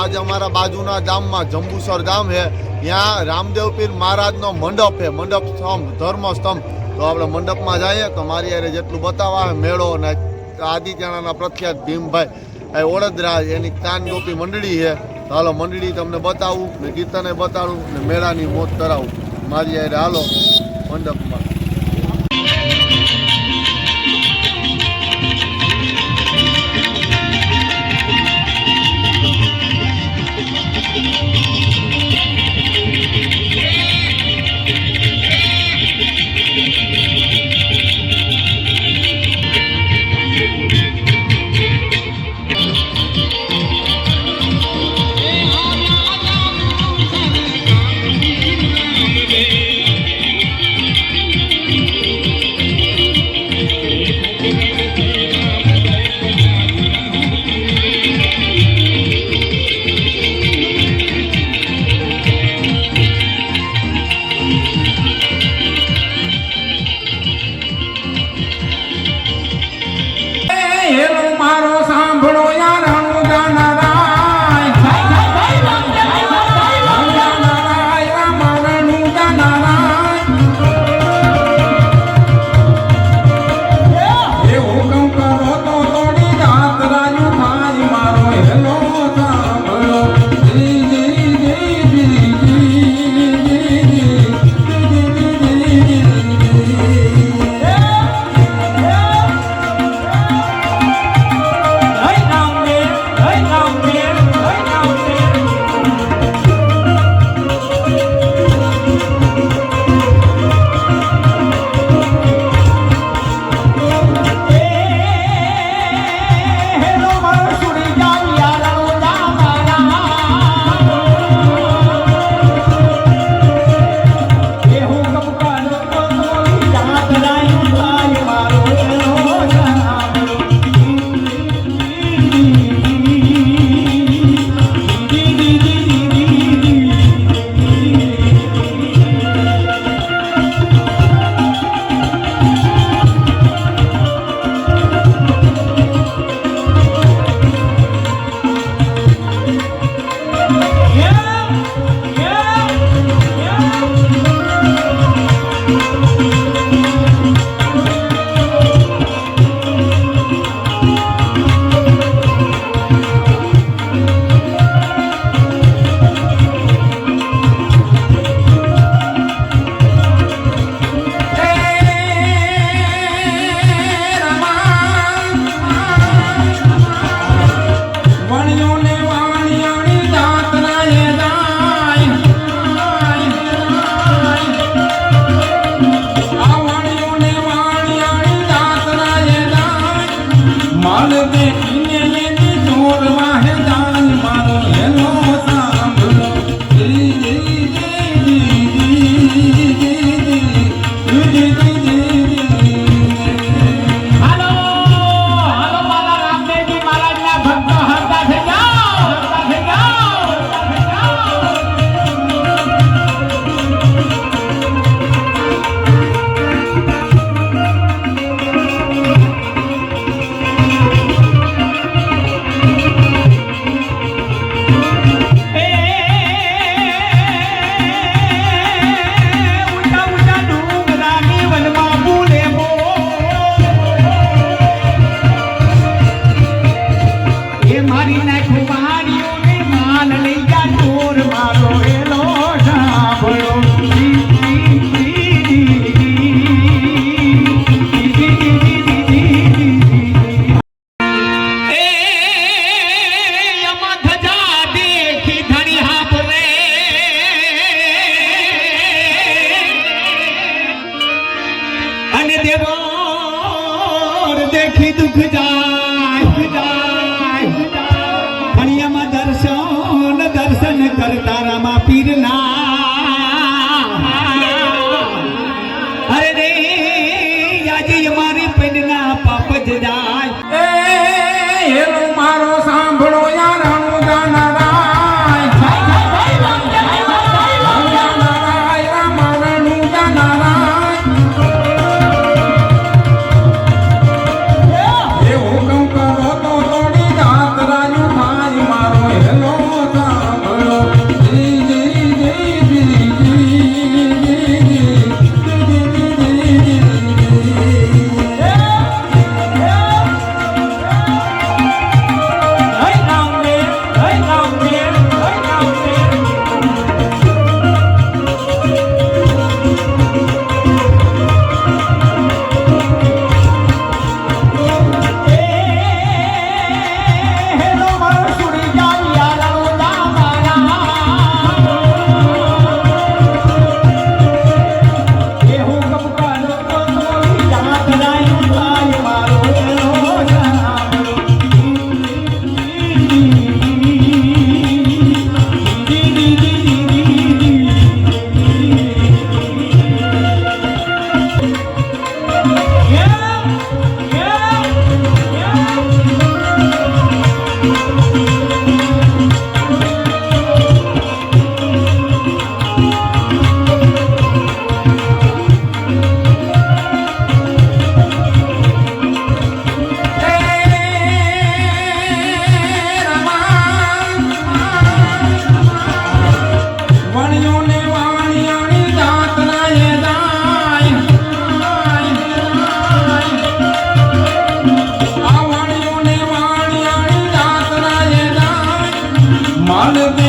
આજે અમારા બાજુના ગામમાં જંબુસર ગામ છે. ત્યાં રામદેવપીર મહારાજનો મંડપ છે. મંડપ સ્તંભ, ધર્મ સ્તંભ. તો આપણે મંડપમાં જઈએ તો મારી યારે જેટલું બતાવવા મેળો અને આદિત્યના પ્રખ્યાત ભીમભાઈ. એ ઓળદરા એની કાન ગોપી મંડળી છે. તો હાલો મંડળી તમને બતાવું ને કીર્તને બતાડું ને મેળાની મોત કરાવું. મારી યારે હાલો મંડપમાં. આંખી દુઃખ જાય જાય. ફણિયામાં દર્શન દર્શન કરતા રામા પીરના মানবে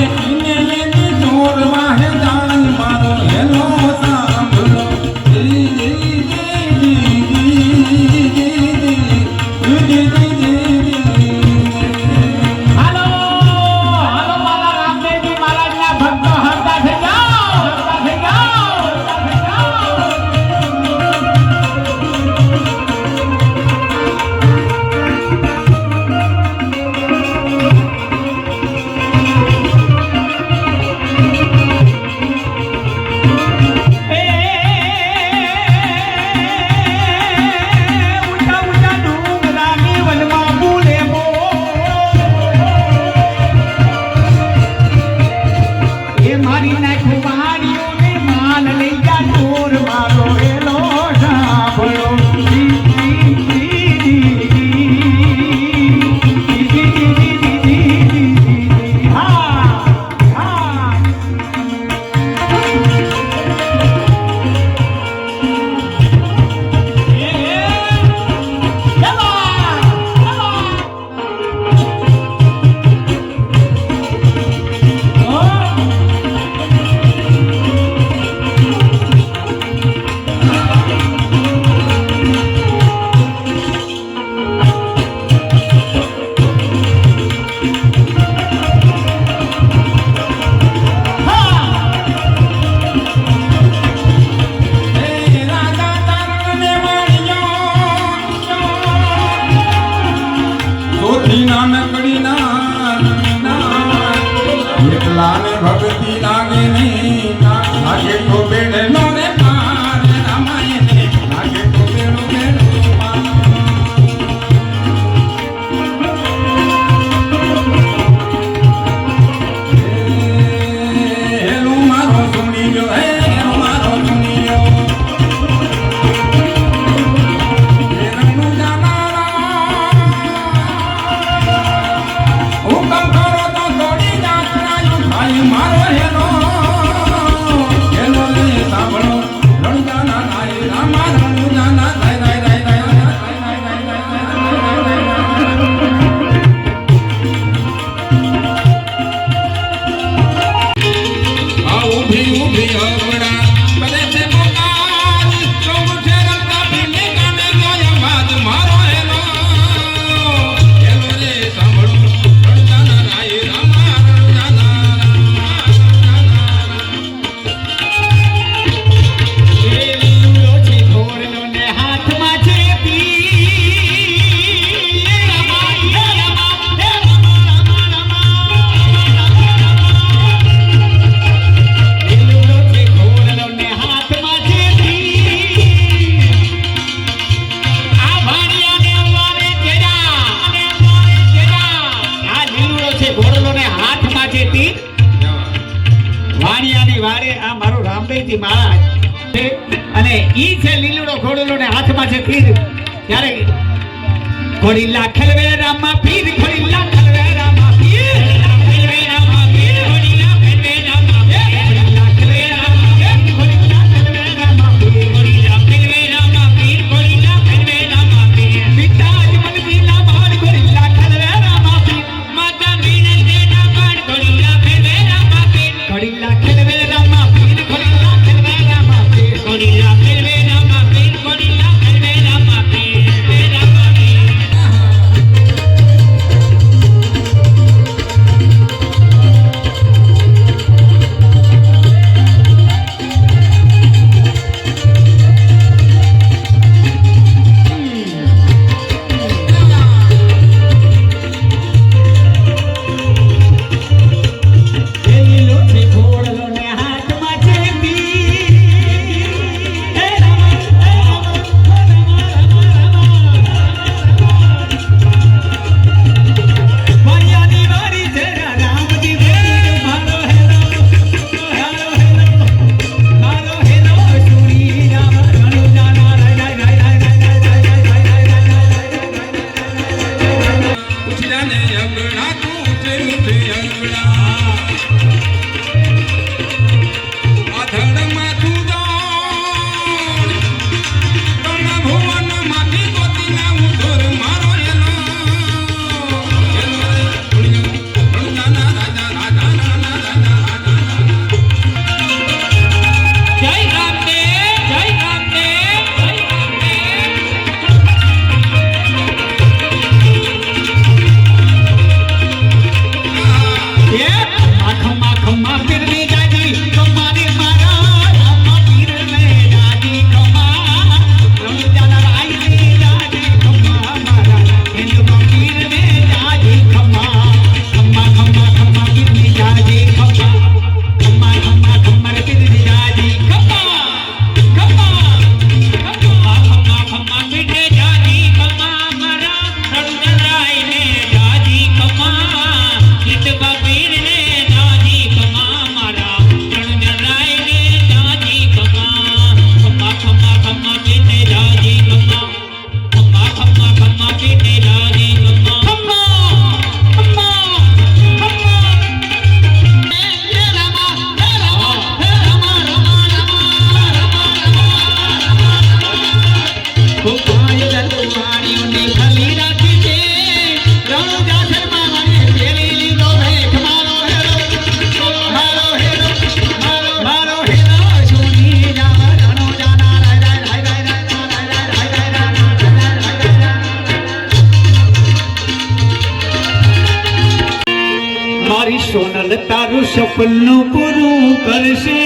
સોનલ તારું સપનું પૂરું કરશે.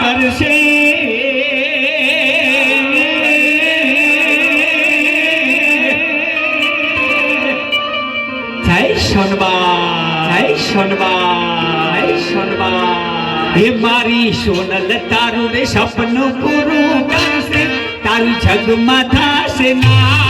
કરશે. જય સોનબા જય સોનબા જય સોનબા હે મારી સોનલ તારું રે સપનું પૂરું કરશે. તારું જગમાં થશે ના